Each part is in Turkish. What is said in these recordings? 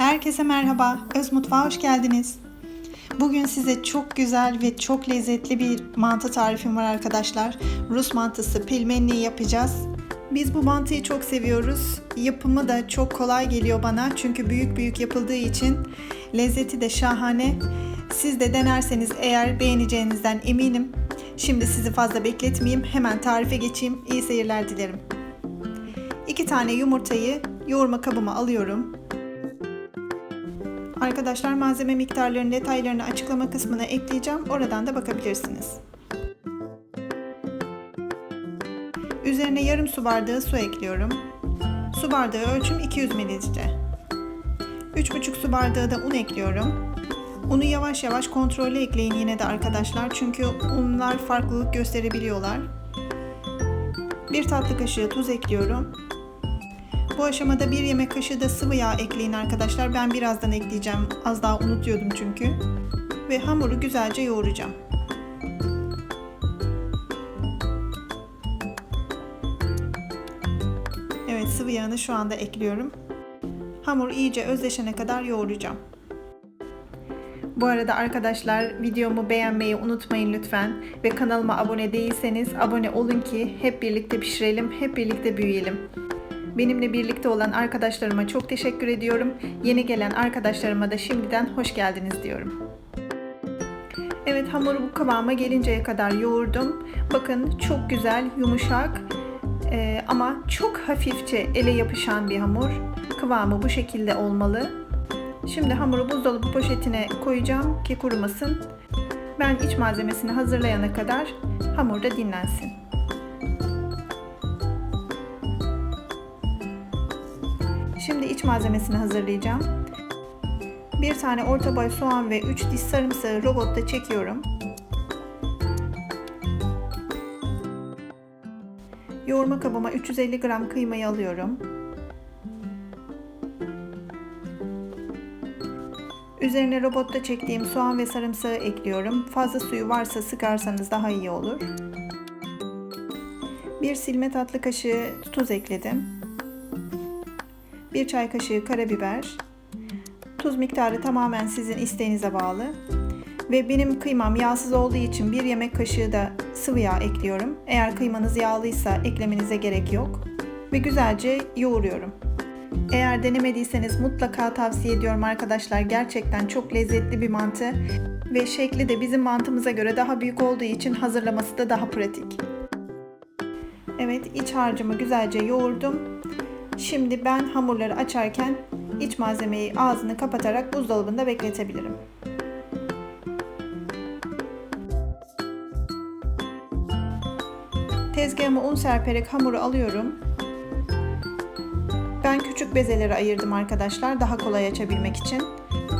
Herkese merhaba, Öz Mutfağa hoş geldiniz. Bugün size çok güzel ve çok lezzetli bir mantı tarifim var arkadaşlar. Rus mantısı pilmenli yapacağız. Biz bu mantıyı çok seviyoruz. Yapımı da çok kolay geliyor bana çünkü büyük büyük yapıldığı için lezzeti de şahane. Siz de denerseniz eğer beğeneceğinizden eminim. Şimdi sizi fazla bekletmeyeyim. Hemen tarife geçeyim. İyi seyirler dilerim. 2 tane yumurtayı yoğurma kabıma alıyorum. Arkadaşlar malzeme miktarlarının detaylarını açıklama kısmına ekleyeceğim. Oradan da bakabilirsiniz. Üzerine yarım su bardağı su ekliyorum. Su bardağı ölçüm 200 mililitre. 3,5 su bardağı da un ekliyorum. Unu yavaş yavaş kontrollü ekleyin yine de arkadaşlar. Çünkü unlar farklılık gösterebiliyorlar. 1 tatlı kaşığı tuz ekliyorum. Bu aşamada bir yemek kaşığı da sıvı yağ ekleyin arkadaşlar. Ben birazdan ekleyeceğim. Az daha unutuyordum çünkü. Ve hamuru güzelce yoğuracağım. Evet sıvı yağını şu anda ekliyorum. Hamur iyice özleşene kadar yoğuracağım. Bu arada arkadaşlar videomu beğenmeyi unutmayın lütfen ve kanalıma abone değilseniz abone olun ki hep birlikte pişirelim, hep birlikte büyüyelim. Benimle birlikte olan arkadaşlarıma çok teşekkür ediyorum. Yeni gelen arkadaşlarıma da şimdiden hoş geldiniz diyorum. Evet hamuru bu kıvama gelinceye kadar yoğurdum. Bakın çok güzel, yumuşak ee, ama çok hafifçe ele yapışan bir hamur. Kıvamı bu şekilde olmalı. Şimdi hamuru buzdolabı poşetine koyacağım ki kurumasın. Ben iç malzemesini hazırlayana kadar hamur da dinlensin. Şimdi iç malzemesini hazırlayacağım. Bir tane orta boy soğan ve 3 diş sarımsağı robotta çekiyorum. Yoğurma kabıma 350 gram kıymayı alıyorum. Üzerine robotta çektiğim soğan ve sarımsağı ekliyorum. Fazla suyu varsa sıkarsanız daha iyi olur. Bir silme tatlı kaşığı tuz ekledim. 1 çay kaşığı karabiber. Tuz miktarı tamamen sizin isteğinize bağlı. Ve benim kıymam yağsız olduğu için bir yemek kaşığı da sıvı yağ ekliyorum. Eğer kıymanız yağlıysa eklemenize gerek yok. Ve güzelce yoğuruyorum. Eğer denemediyseniz mutlaka tavsiye ediyorum arkadaşlar. Gerçekten çok lezzetli bir mantı ve şekli de bizim mantımıza göre daha büyük olduğu için hazırlaması da daha pratik. Evet iç harcımı güzelce yoğurdum. Şimdi ben hamurları açarken iç malzemeyi ağzını kapatarak buzdolabında bekletebilirim. Tezgahıma un serperek hamuru alıyorum. Ben küçük bezeleri ayırdım arkadaşlar daha kolay açabilmek için.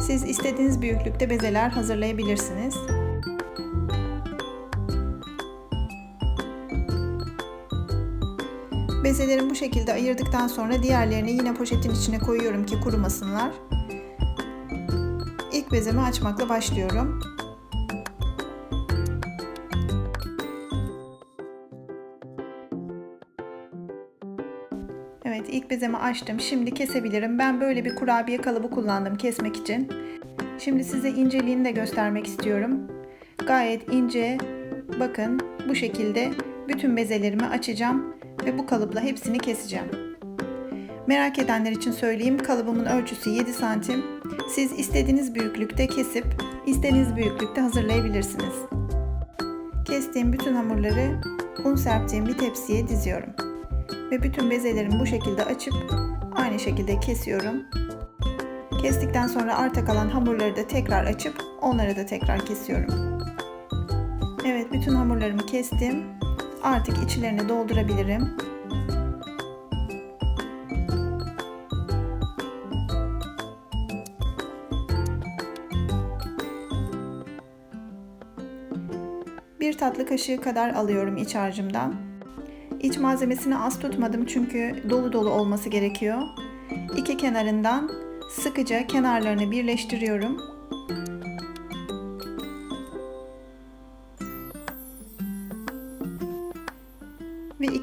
Siz istediğiniz büyüklükte bezeler hazırlayabilirsiniz. Bezelerimi bu şekilde ayırdıktan sonra diğerlerini yine poşetin içine koyuyorum ki kurumasınlar. İlk bezemi açmakla başlıyorum. Evet ilk bezemi açtım. Şimdi kesebilirim. Ben böyle bir kurabiye kalıbı kullandım kesmek için. Şimdi size inceliğini de göstermek istiyorum. Gayet ince. Bakın bu şekilde bütün bezelerimi açacağım ve bu kalıpla hepsini keseceğim. Merak edenler için söyleyeyim kalıbımın ölçüsü 7 santim. Siz istediğiniz büyüklükte kesip istediğiniz büyüklükte hazırlayabilirsiniz. Kestiğim bütün hamurları un serptiğim bir tepsiye diziyorum. Ve bütün bezelerimi bu şekilde açıp aynı şekilde kesiyorum. Kestikten sonra arta kalan hamurları da tekrar açıp onları da tekrar kesiyorum. Evet bütün hamurlarımı kestim. Artık içlerini doldurabilirim. Bir tatlı kaşığı kadar alıyorum iç harcımdan. İç malzemesini az tutmadım çünkü dolu dolu olması gerekiyor. İki kenarından sıkıca kenarlarını birleştiriyorum.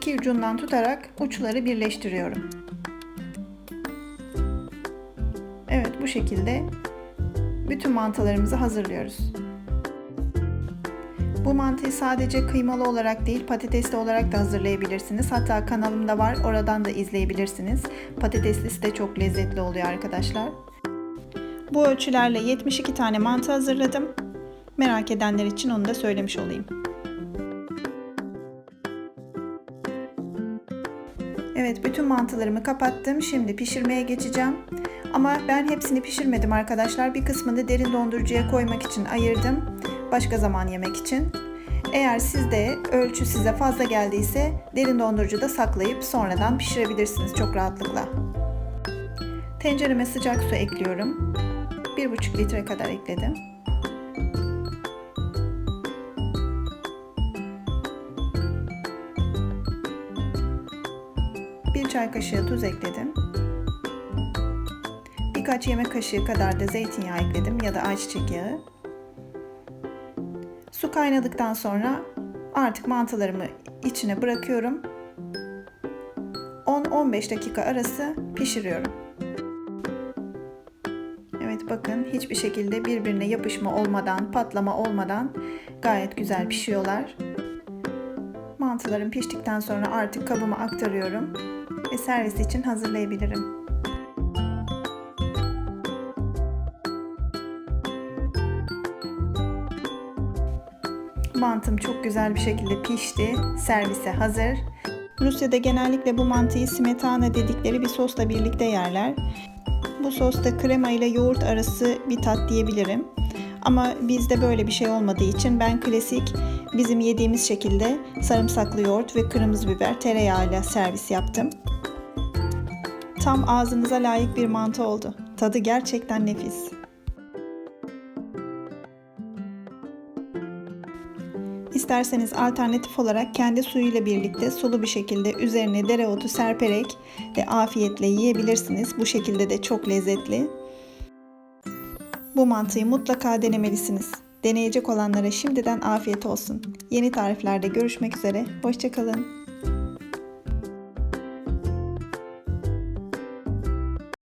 İki ucundan tutarak uçları birleştiriyorum. Evet bu şekilde bütün mantılarımızı hazırlıyoruz. Bu mantıyı sadece kıymalı olarak değil patatesli olarak da hazırlayabilirsiniz. Hatta kanalımda var oradan da izleyebilirsiniz. Patateslisi de çok lezzetli oluyor arkadaşlar. Bu ölçülerle 72 tane mantı hazırladım. Merak edenler için onu da söylemiş olayım. Evet bütün mantılarımı kapattım. Şimdi pişirmeye geçeceğim. Ama ben hepsini pişirmedim arkadaşlar. Bir kısmını derin dondurucuya koymak için ayırdım. Başka zaman yemek için. Eğer sizde ölçü size fazla geldiyse derin dondurucuda saklayıp sonradan pişirebilirsiniz çok rahatlıkla. Tencereme sıcak su ekliyorum. 1,5 litre kadar ekledim. Çay kaşığı tuz ekledim. Birkaç yemek kaşığı kadar da zeytinyağı ekledim ya da ayçiçek yağı. Su kaynadıktan sonra artık mantılarımı içine bırakıyorum. 10-15 dakika arası pişiriyorum. Evet bakın hiçbir şekilde birbirine yapışma olmadan, patlama olmadan gayet güzel pişiyorlar. Mantılarım piştikten sonra artık kabıma aktarıyorum ve servis için hazırlayabilirim. Mantım çok güzel bir şekilde pişti. Servise hazır. Rusya'da genellikle bu mantıyı smetana dedikleri bir sosla birlikte yerler. Bu sosta krema ile yoğurt arası bir tat diyebilirim. Ama bizde böyle bir şey olmadığı için ben klasik bizim yediğimiz şekilde sarımsaklı yoğurt ve kırmızı biber tereyağıyla servis yaptım. Tam ağzınıza layık bir mantı oldu. Tadı gerçekten nefis. İsterseniz alternatif olarak kendi suyuyla birlikte sulu bir şekilde üzerine dereotu serperek de afiyetle yiyebilirsiniz. Bu şekilde de çok lezzetli. Bu mantıyı mutlaka denemelisiniz. Deneyecek olanlara şimdiden afiyet olsun. Yeni tariflerde görüşmek üzere. Hoşçakalın.